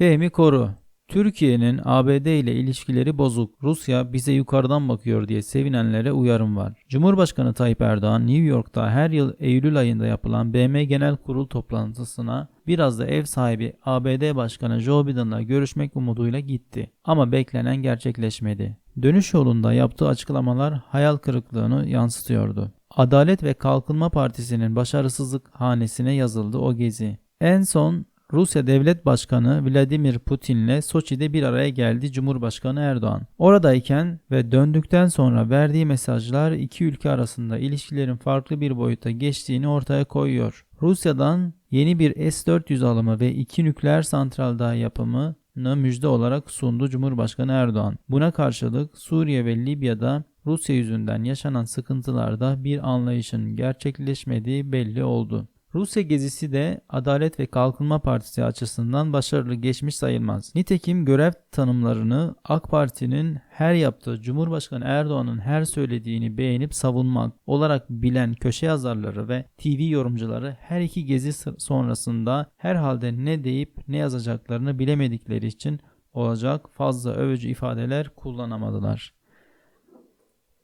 Fehmi Koru Türkiye'nin ABD ile ilişkileri bozuk. Rusya bize yukarıdan bakıyor diye sevinenlere uyarım var. Cumhurbaşkanı Tayyip Erdoğan New York'ta her yıl Eylül ayında yapılan BM Genel Kurul toplantısına biraz da ev sahibi ABD Başkanı Joe Biden'la görüşmek umuduyla gitti. Ama beklenen gerçekleşmedi. Dönüş yolunda yaptığı açıklamalar hayal kırıklığını yansıtıyordu. Adalet ve Kalkınma Partisi'nin başarısızlık hanesine yazıldı o gezi. En son Rusya Devlet Başkanı Vladimir Putin'le Soçi'de bir araya geldi Cumhurbaşkanı Erdoğan. Oradayken ve döndükten sonra verdiği mesajlar iki ülke arasında ilişkilerin farklı bir boyuta geçtiğini ortaya koyuyor. Rusya'dan yeni bir S-400 alımı ve iki nükleer santral daha yapımı müjde olarak sundu Cumhurbaşkanı Erdoğan. Buna karşılık Suriye ve Libya'da Rusya yüzünden yaşanan sıkıntılarda bir anlayışın gerçekleşmediği belli oldu. Rusya gezisi de Adalet ve Kalkınma Partisi açısından başarılı geçmiş sayılmaz. Nitekim görev tanımlarını AK Parti'nin her yaptığı Cumhurbaşkanı Erdoğan'ın her söylediğini beğenip savunmak olarak bilen köşe yazarları ve TV yorumcuları her iki gezi sonrasında herhalde ne deyip ne yazacaklarını bilemedikleri için olacak fazla övücü ifadeler kullanamadılar.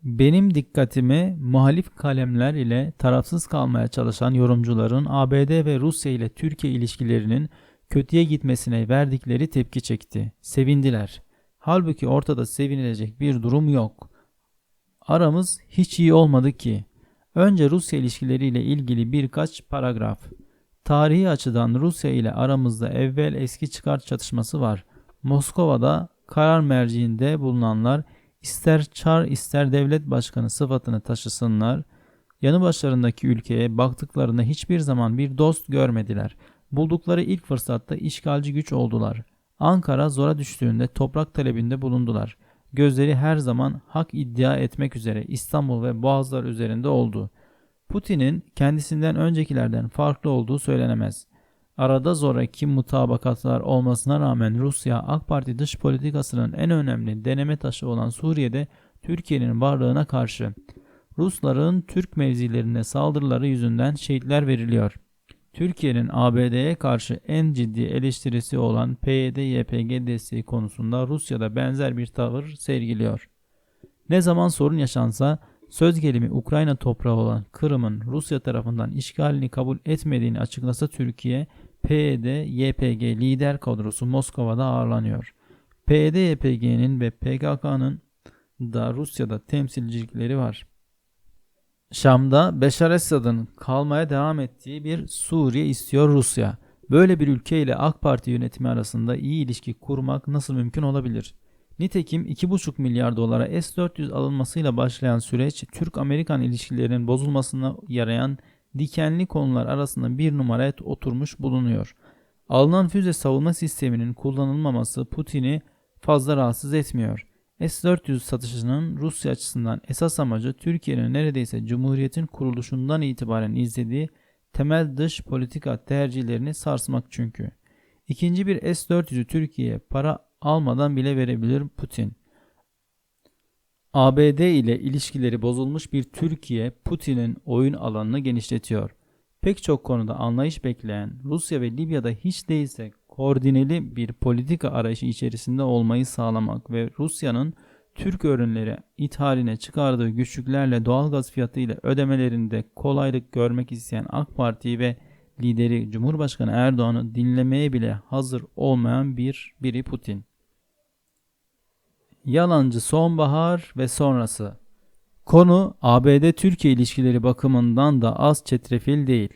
Benim dikkatimi muhalif kalemler ile tarafsız kalmaya çalışan yorumcuların ABD ve Rusya ile Türkiye ilişkilerinin kötüye gitmesine verdikleri tepki çekti. Sevindiler. Halbuki ortada sevinilecek bir durum yok. Aramız hiç iyi olmadı ki. Önce Rusya ilişkileriyle ilgili birkaç paragraf. Tarihi açıdan Rusya ile aramızda evvel eski çıkar çatışması var. Moskova'da karar merciinde bulunanlar ister çar ister devlet başkanı sıfatını taşısınlar, yanı başlarındaki ülkeye baktıklarında hiçbir zaman bir dost görmediler. Buldukları ilk fırsatta işgalci güç oldular. Ankara zora düştüğünde toprak talebinde bulundular. Gözleri her zaman hak iddia etmek üzere İstanbul ve Boğazlar üzerinde oldu. Putin'in kendisinden öncekilerden farklı olduğu söylenemez. Arada zoraki mutabakatlar olmasına rağmen Rusya AK Parti dış politikasının en önemli deneme taşı olan Suriye'de Türkiye'nin varlığına karşı Rusların Türk mevzilerine saldırıları yüzünden şehitler veriliyor. Türkiye'nin ABD'ye karşı en ciddi eleştirisi olan PYD-YPG desteği konusunda Rusya'da benzer bir tavır sergiliyor. Ne zaman sorun yaşansa söz gelimi Ukrayna toprağı olan Kırım'ın Rusya tarafından işgalini kabul etmediğini açıklasa Türkiye, PYD-YPG lider kadrosu Moskova'da ağırlanıyor. PYD-YPG'nin ve PKK'nın da Rusya'da temsilcilikleri var. Şam'da Beşar Esad'ın kalmaya devam ettiği bir Suriye istiyor Rusya. Böyle bir ülke ile AK Parti yönetimi arasında iyi ilişki kurmak nasıl mümkün olabilir? Nitekim 2,5 milyar dolara S-400 alınmasıyla başlayan süreç Türk-Amerikan ilişkilerinin bozulmasına yarayan dikenli konular arasında bir numaraya oturmuş bulunuyor. Alınan füze savunma sisteminin kullanılmaması Putin'i fazla rahatsız etmiyor. S-400 satışının Rusya açısından esas amacı Türkiye'nin neredeyse Cumhuriyet'in kuruluşundan itibaren izlediği temel dış politika tercihlerini sarsmak çünkü. İkinci bir S-400'ü Türkiye'ye para almadan bile verebilir Putin. ABD ile ilişkileri bozulmuş bir Türkiye Putin'in oyun alanını genişletiyor. Pek çok konuda anlayış bekleyen Rusya ve Libya'da hiç değilse koordineli bir politika arayışı içerisinde olmayı sağlamak ve Rusya'nın Türk ürünleri ithaline çıkardığı güçlüklerle doğalgaz fiyatı ile ödemelerinde kolaylık görmek isteyen AK Parti ve lideri Cumhurbaşkanı Erdoğan'ı dinlemeye bile hazır olmayan bir biri Putin. Yalancı sonbahar ve sonrası. Konu ABD-Türkiye ilişkileri bakımından da az çetrefil değil.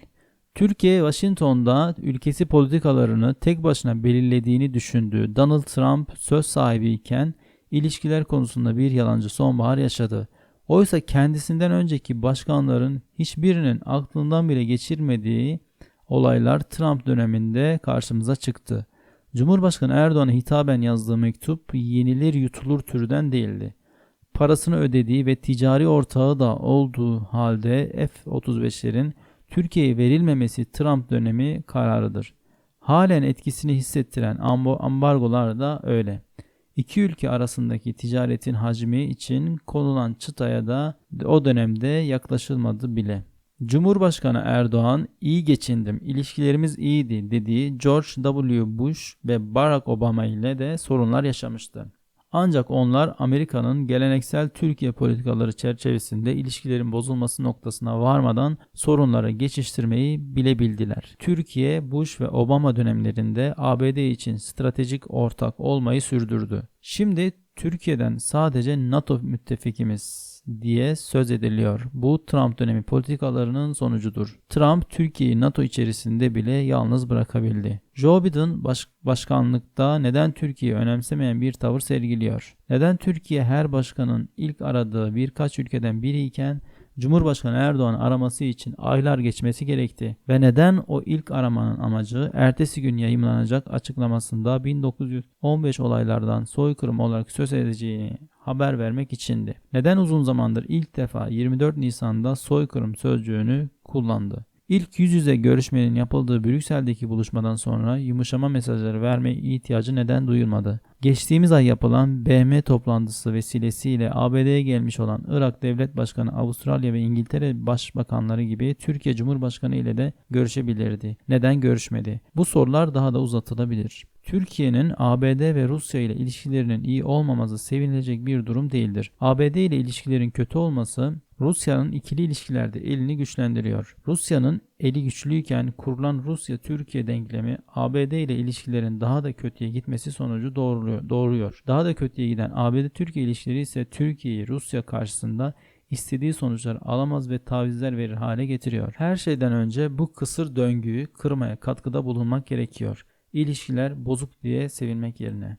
Türkiye, Washington'da ülkesi politikalarını tek başına belirlediğini düşündüğü Donald Trump söz sahibiyken ilişkiler konusunda bir yalancı sonbahar yaşadı. Oysa kendisinden önceki başkanların hiçbirinin aklından bile geçirmediği olaylar Trump döneminde karşımıza çıktı. Cumhurbaşkanı Erdoğan'a hitaben yazdığı mektup yenilir yutulur türden değildi. Parasını ödediği ve ticari ortağı da olduğu halde F-35'lerin Türkiye'ye verilmemesi Trump dönemi kararıdır. Halen etkisini hissettiren ambargolar da öyle. İki ülke arasındaki ticaretin hacmi için konulan çıtaya da o dönemde yaklaşılmadı bile. Cumhurbaşkanı Erdoğan iyi geçindim, ilişkilerimiz iyiydi dediği George W. Bush ve Barack Obama ile de sorunlar yaşamıştı. Ancak onlar Amerika'nın geleneksel Türkiye politikaları çerçevesinde ilişkilerin bozulması noktasına varmadan sorunları geçiştirmeyi bilebildiler. Türkiye, Bush ve Obama dönemlerinde ABD için stratejik ortak olmayı sürdürdü. Şimdi Türkiye'den sadece NATO müttefikimiz diye söz ediliyor. Bu Trump dönemi politikalarının sonucudur. Trump Türkiye'yi NATO içerisinde bile yalnız bırakabildi. Joe Biden baş, başkanlıkta neden Türkiye'yi önemsemeyen bir tavır sergiliyor? Neden Türkiye her başkanın ilk aradığı birkaç ülkeden biriyken Cumhurbaşkanı Erdoğan araması için aylar geçmesi gerekti ve neden o ilk aramanın amacı ertesi gün yayımlanacak açıklamasında 1915 olaylardan soykırım olarak söz edeceğini haber vermek içindi. Neden uzun zamandır ilk defa 24 Nisan'da soykırım sözcüğünü kullandı? İlk yüz yüze görüşmenin yapıldığı Brüksel'deki buluşmadan sonra yumuşama mesajları verme ihtiyacı neden duyulmadı? Geçtiğimiz ay yapılan BM toplantısı vesilesiyle ABD'ye gelmiş olan Irak Devlet Başkanı Avustralya ve İngiltere Başbakanları gibi Türkiye Cumhurbaşkanı ile de görüşebilirdi. Neden görüşmedi? Bu sorular daha da uzatılabilir. Türkiye'nin ABD ve Rusya ile ilişkilerinin iyi olmaması sevinilecek bir durum değildir. ABD ile ilişkilerin kötü olması Rusya'nın ikili ilişkilerde elini güçlendiriyor. Rusya'nın eli güçlüyken kurulan Rusya-Türkiye denklemi ABD ile ilişkilerin daha da kötüye gitmesi sonucu doğruyor. doğuruyor. Daha da kötüye giden ABD-Türkiye ilişkileri ise Türkiye'yi Rusya karşısında istediği sonuçlar alamaz ve tavizler verir hale getiriyor. Her şeyden önce bu kısır döngüyü kırmaya katkıda bulunmak gerekiyor. İlişkiler bozuk diye sevilmek yerine.